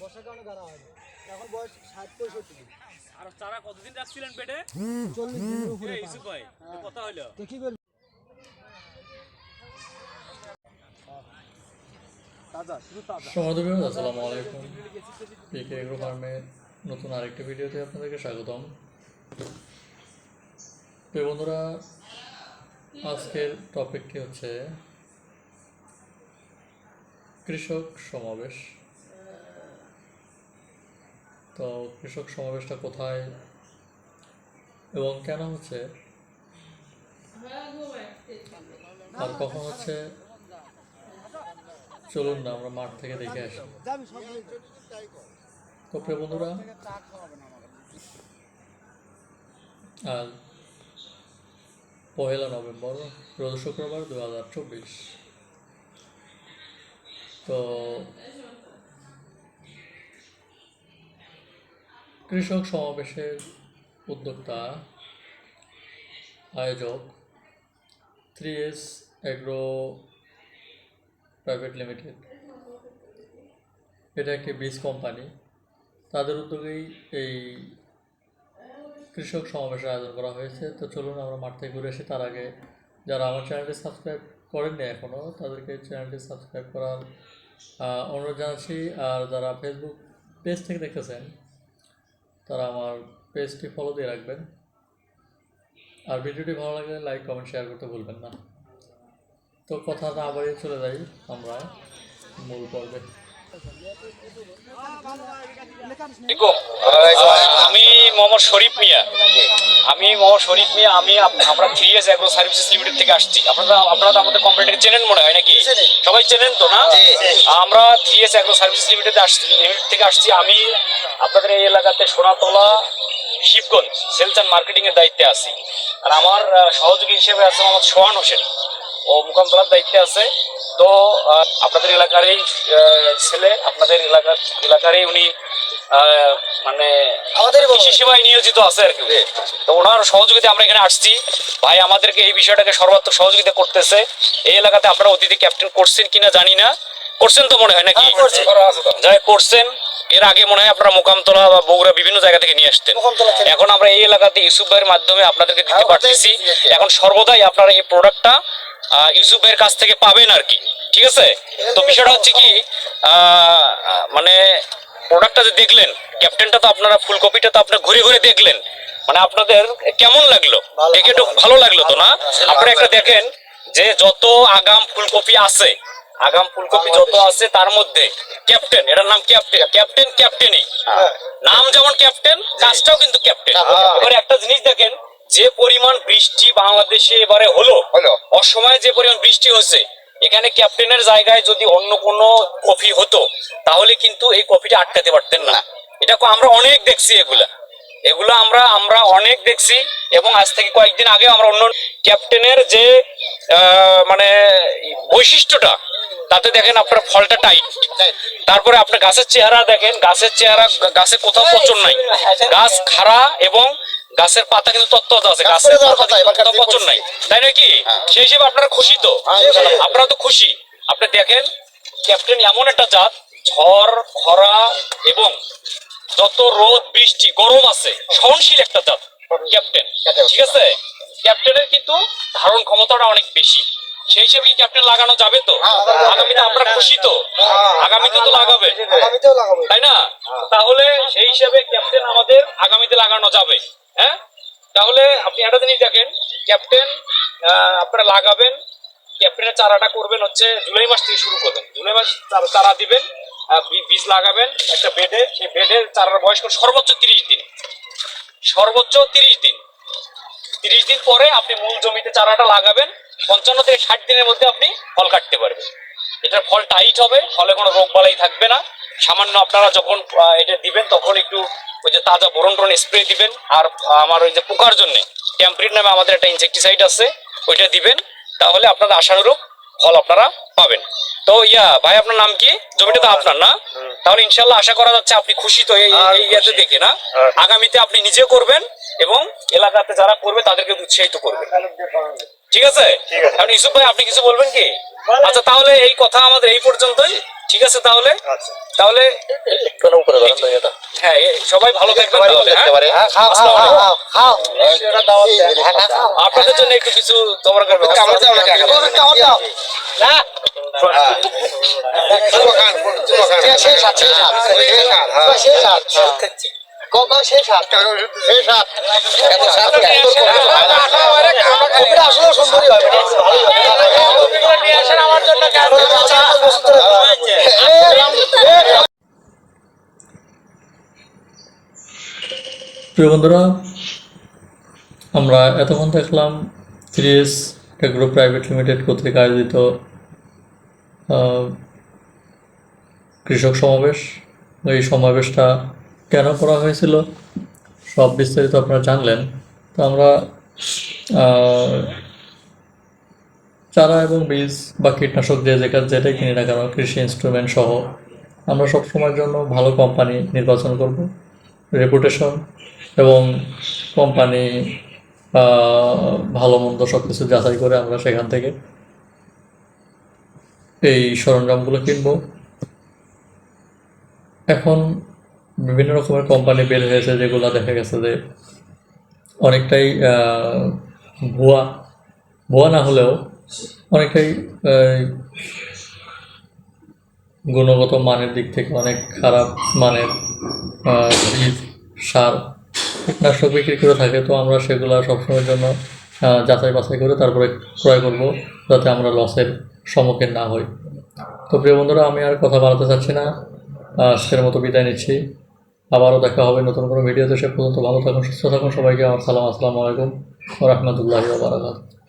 বর্ষার নতুন আরেকটি ভিডিওতে আপনাদেরকে স্বাগতম। বন্ধুরা আজকের টপিকটি হচ্ছে কৃষক সমাবেশ। তো কৃষক সমাবেশটা কোথায় এবং কেন হচ্ছে? আর কখন হচ্ছে? চলুন না, আমরা মাঠ থেকে দেখে আসি। তো প্রিয় বন্ধুরা আজ পহেলা নভেম্বর, রোজ শুক্রবার দু হাজার চব্বিশ। তো কৃষক সমাবেশের উদ্যোক্তা, আয়োজক three S agro private limited. এটা একটি বীজ কোম্পানি। তাদের উদ্যোগেই এই কৃষক সমাবেশের আয়োজন করা হয়েছে। তো চলুন আমরা মাঠ থেকে ঘুরে আসি। তার আগে যারা আমার চ্যানেলটি সাবস্ক্রাইব করেননি এখনও তাদেরকে চ্যানেলটি সাবস্ক্রাইব করার অনুরোধ জানাচ্ছি। আর যারা ফেসবুক পেজ থেকে দেখতেছেন, তারা আমার পেজটি ফলো দিয়ে রাখবেন। আর ভিডিওটি ভালো লাগলে লাইক কমেন্ট শেয়ার করতে ভুলবেন না। তো কথা না চলে যাই আমরা মূল পর্বে। আমি মোহাম্মদ শরীফ মিয়া। আমি মোহাম্মদ শরীফ মিয়া আমি আমরা three S agro services limited থেকে আসছি। আপনারা আপনারা আমাদের কোম্পানিটাকে চেনেন মনে হয় নাকি? সবাই চেনেন তো না? আমরা three S agro service limited আসছি লিমিটেড থেকে আসছি। আমি আপনাদের এই এলাকাতে Sonatala Shibganj sales and marketing এর দায়িত্বে আছি। আর আমার সহযোগী হিসেবে আছে মোহাম্মদ সোহান হোসেন। ও মুকামতলার দায়িত্বে আছে। তো আপনাদের এলাকারই ছেলে আপনাদের এলাকার এলাকারই উনি মানে আমাদেরই বড়। কৃষি সেবায় নিয়োজিত আছে আর কি তো ওনার সহযোগিতা আমরা এখানে আসছি। ভাই আমাদেরকে এই বিষয়টাকে সর্বাত্মক সহযোগিতা করতেছে। এই এলাকাতে আপনারা অতিথি ক্যাপ্টেন করছেন কিনা জানি না। করছেন তো মনে হয় নাকি? যাই করছেন। এর আগে মনে হয় আপনারা মোকামতলা বা বগুড়া বিভিন্ন জায়গা থেকে নিয়ে আসতেন। এখন আমরা এই এলাকাতে ইউসুফ ভাইয়ের মাধ্যমে আপনাদেরকে দিতে হ্যাঁ, পারতেছি। এখন সর্বদাই আপনারা এই প্রোডাক্টটা ইউসুফ ভাইয়ের কাছ থেকে পাবেন আর কি। ঠিক আছে? তো বিষয়টা হচ্ছে কি মানে প্রোডাক্টটা যে দেখলেন ক্যাপ্টেনটা তো আপনারা ফুলকপিটা তো আপনারা ঘুরে ঘুরে দেখলেন। মানে আপনাদের কেমন লাগল? দেখে একটু ভালো লাগল তো না? আপনারা একটা দেখেন যে যত আগাম ফুলকপি আছে আগাম ফুলকপি যত আছে তার মধ্যে ক্যাপ্টেন এটার নাম ক্যাপ্টেন ক্যাপ্টেন ক্যাপ্টেনই। নাম যেমন ক্যাপ্টেন কাজটাও কিন্তু ক্যাপ্টেন। এবারে একটা জিনিস দেখেন যে পরিমাণ বৃষ্টি বাংলাদেশে এবারে হলো। অসময়ে যে পরিমাণ বৃষ্টি হচ্ছে এখানে ক্যাপ্টেনের জায়গায় যদি অন্য কোনো কফি হতো তাহলে কিন্তু এই কফিটা আটকাতে পারতেন না। এটা আমরা অনেক দেখছি এগুলা। এগুলো আমরা আমরা অনেক দেখছি এবং আজ থেকে কয়েকদিন আগে আমরা অন্য ক্যাপ্টেনের যে আহ, মানে বৈশিষ্ট্যটা তাতে দেখেন আপনার ফলটা টাইট তারপরে আপনার গাছের চেহারা দেখেন গাছের চেহারা গাছে কোথাও পচন নাই। গাছ খাড়া এবং গাছের পাতা কিন্তু তত্ত্ব আছে। গাছের পাতা পচন নাই। তাই নাকি সেই হিসেবে আপনারা খুশি তো? আপনারা তো খুশি। আপনি দেখেন ক্যাপ্টেন এমন একটা জাত ঝড় খরা এবং যত রোদ বৃষ্টি গরম আছে সহনশীল একটা জাত ক্যাপ্টেন। ঠিক আছে? ক্যাপ্টেনের কিন্তু ধারণ ক্ষমতাটা অনেক বেশি। সেই হিসেবে কি ক্যাপ্টেন লাগানো যাবে তো? আগামীতে আমরা খুশি তো? আগামীতে তো লাগাবে। তাই না? তাহলে সেই হিসাবে ক্যাপ্টেন আমাদের আগামীতে লাগানো যাবে হ্যাঁ? তাহলে আপনি একটা জিনিস দেখেন ক্যাপ্টেন আপনারা লাগাবেন ক্যাপ্টেনের চারাটা করবেন হচ্ছে জুলাই মাস থেকে শুরু করবেন। জুলাই মাস চারা- দিবেন বীজ লাগাবেন একটা বেডে সেই বেডের চারার বয়স সর্বোচ্চ তিরিশ দিন। সর্বোচ্চ তিরিশ দিন। তিরিশ দিন পরে আপনি মূল জমিতে চারাটা লাগাবেন পঞ্চান্ন থেকে ষাট দিনের মধ্যে আপনি ফল কাটতে পারবেন। এটার ফল টাইট হবে ফলে কোনো রোগ বালাই থাকবে না। সামান্য আপনারা যখন এটা দিবেন তখন একটু ওই যে তাজা বোরন টোরন স্প্রে দিবেন। আর আমার ওই যে পোকার জন্য ট্যাম্পরিড নামে আমাদের একটা ইনসেকটিসাইড আছে ওইটা দিবেন। তাহলে আপনাদের আশানুরূপ ফল আপনারা পাবেন। তো ইয়া ভাই আপনার নাম কি? জমিটা তো আপনার না? তাহলে ইনশাল্লাহ আশা করা যাচ্ছে আপনি খুশি তো এই এই ইয়াতে দেখে না? আগামীতে আপনি নিজে করবেন এবং এলাকাতে যারা করবে তাদেরকে উৎসাহিত করবেন। ঠিক আছে? এখন ইউসুফ ভাই আপনি কিছু বলবেন কি? আচ্ছা তাহলে এই কথা আমাদের এই পর্যন্তই। ঠিক আছে তাহলে? তাহলে হ্যাঁ সবাই ভালো থাকবেন তাহলে হ্যাঁ। আপনাদের জন্য একটু কিছু তোমার করবে। শেষ হাত শেষ হাত প্রিয় বন্ধুরা, আমরা এতক্ষণ দেখলাম থ্রিএস এগ্রো প্রাইভেট লিমিটেড কর্তৃক আয়োজিত কৃষক সমাবেশ। এই সমাবেশটা কেন করা হয়েছিল সব বিস্তারিত আপনারা জানলেন। তো আমরা চারা এবং বীজ বা কীটনাশক যে যেটা যেটাই কিনি না কেন, কৃষি ইনস্ট্রুমেন্ট সহ আমরা সব সময়ের জন্য ভালো কোম্পানি নির্বাচন করব। রেপুটেশন এবং কোম্পানি ভালো মন্দ সব কিছু যাচাই করে আমরা সেখান থেকে এই সরঞ্জামগুলো কিনব। এখন বিভিন্ন রকমের কোম্পানি বের হয়েছে যেগুলো দেখা গেছে যে অনেকটাই ভুয়া ভুয়া না হলেও অনেকটাই গুণগত মানের দিক থেকে অনেক খারাপ মানের বীজ সার কীটনাশক বিক্রি করে থাকে, তো আমরা সেগুলো সবসময়ের জন্য যাচাই বাছাই করে তারপরে ক্রয় করব যাতে আমরা লসের সম্মুখীন না হই। তো প্রিয় বন্ধুরা, আমি আর কথা বাড়াতে চাচ্ছি না। আজকের মতো বিদায় নিচ্ছি। আবারও দেখা হবে নতুন কোনো ভিডিওতে। সে পর্যন্ত ভালো থাকুন, সুস্থ থাকুন। সবাইকে আমার সালাম, আসসালামু আলাইকুম রহমতুল্লাহি বারাকাতুহু।